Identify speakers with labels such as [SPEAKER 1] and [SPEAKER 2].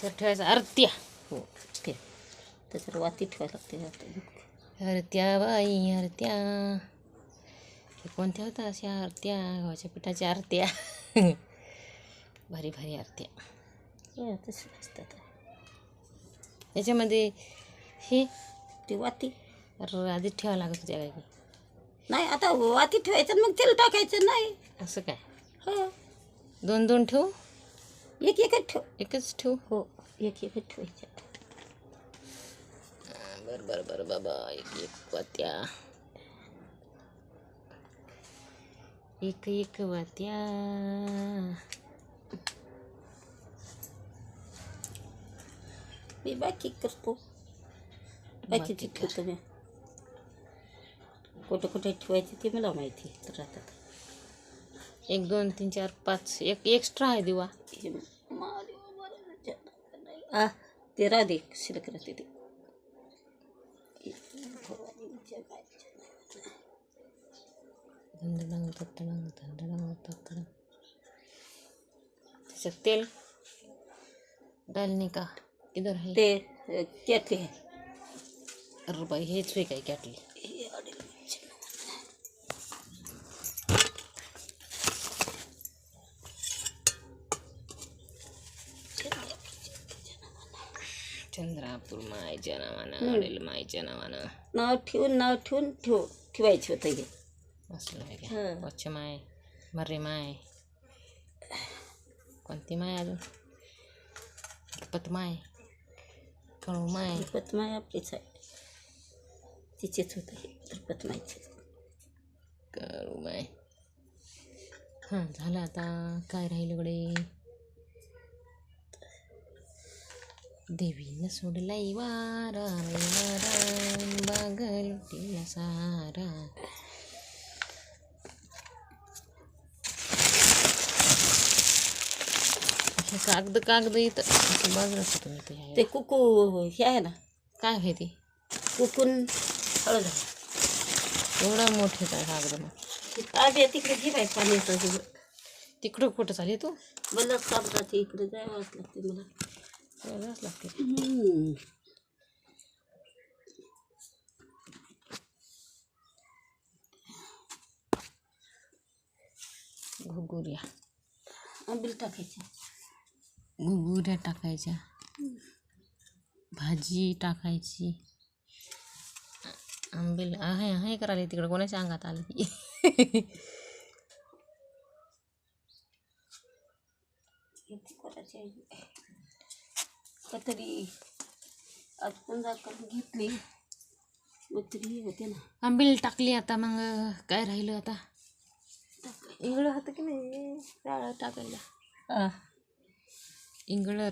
[SPEAKER 1] त्याच्यावर ठेवायचं आरत्या
[SPEAKER 2] हो ते त्याच्यावर वाती ठेवायला लागते वाती.
[SPEAKER 1] आरत्या बाई आरत्या. हे कोणत्या होत्या अशा आरत्या? गव्हाच्या पिठाच्या आरत्या. भारी भारी आरत्या.
[SPEAKER 2] हे तसे असतात
[SPEAKER 1] याच्यामध्ये हे
[SPEAKER 2] ते वाती.
[SPEAKER 1] आधीच ठेवावं लागत होत्या काय की
[SPEAKER 2] नाही आता वाती ठेवायचं मग तेल टाकायचं नाही.
[SPEAKER 1] असं काय?
[SPEAKER 2] हो.
[SPEAKER 1] दोन दोन ठेवू?
[SPEAKER 2] एक एकच ठेव
[SPEAKER 1] एकच ठेवू
[SPEAKER 2] हो एक एकच ठेवायचं
[SPEAKER 1] बर बर बर बाबा एक एक वात्या एक एक वात्या
[SPEAKER 2] मी बाकी करतो बाकीची ठेवतो मी कुठं कुठे ठेवायची ते मला माहिती राहतात।
[SPEAKER 1] एक दोन तीन चार पाच एक एक्स्ट्रा आहे दिवा.
[SPEAKER 2] हे आ ते राहू दे शिल्लक राहते ते.
[SPEAKER 1] त्याच्यात तेल. डालने का? इधर है
[SPEAKER 2] ते अ, त्यातले
[SPEAKER 1] अरे बाई हेच होय काय कॅटली. चंद्रापूर मायच्या नावानं अडेल मायच्या नावानं
[SPEAKER 2] नाव ठेवून नाव ठेवून ठेव ठेवायचं होतं हे.
[SPEAKER 1] असलं आहे
[SPEAKER 2] हं.
[SPEAKER 1] का वच्छ माय मर्रे माय. कोणती माय अजून? पत माय. कळू माय.
[SPEAKER 2] पतमाय आपलीच आहे तिचेच होतं हे पतमायचे
[SPEAKER 1] कळू माय. हां झालं आता. काय राहिलं गडे? देवीनं सोडलाय वारा बागल तिला सारा. हे कागद कागद इथं. असं बाजूला मी ते
[SPEAKER 2] ते कुकू हे आहे ना?
[SPEAKER 1] काय आहे ते?
[SPEAKER 2] कुकून हळद
[SPEAKER 1] एवढा मोठे काय कागद मग?
[SPEAKER 2] ते ताब्या तिकडे घे पाण्याचं.
[SPEAKER 1] तिकडं कुठं चालली तू?
[SPEAKER 2] मला कागदाचे इकडे जावंच लागते मला.
[SPEAKER 1] जावंच लागते. घुगुऱ्या
[SPEAKER 2] आंबील टाकायचे.
[SPEAKER 1] घुगुऱ्या टाकायच्या. भाजी टाकायची. आंबील आहे आहे करायला तिकडं. कोणाच्या अंगात आलं
[SPEAKER 2] किती करायचे तरी आज पुन्हा करून घेतली. मग तरी हे होते ना.
[SPEAKER 1] आंबील टाकली आता मग काय राहिलं आता? इंगळं होतं की नाही? टाकायला इंगळं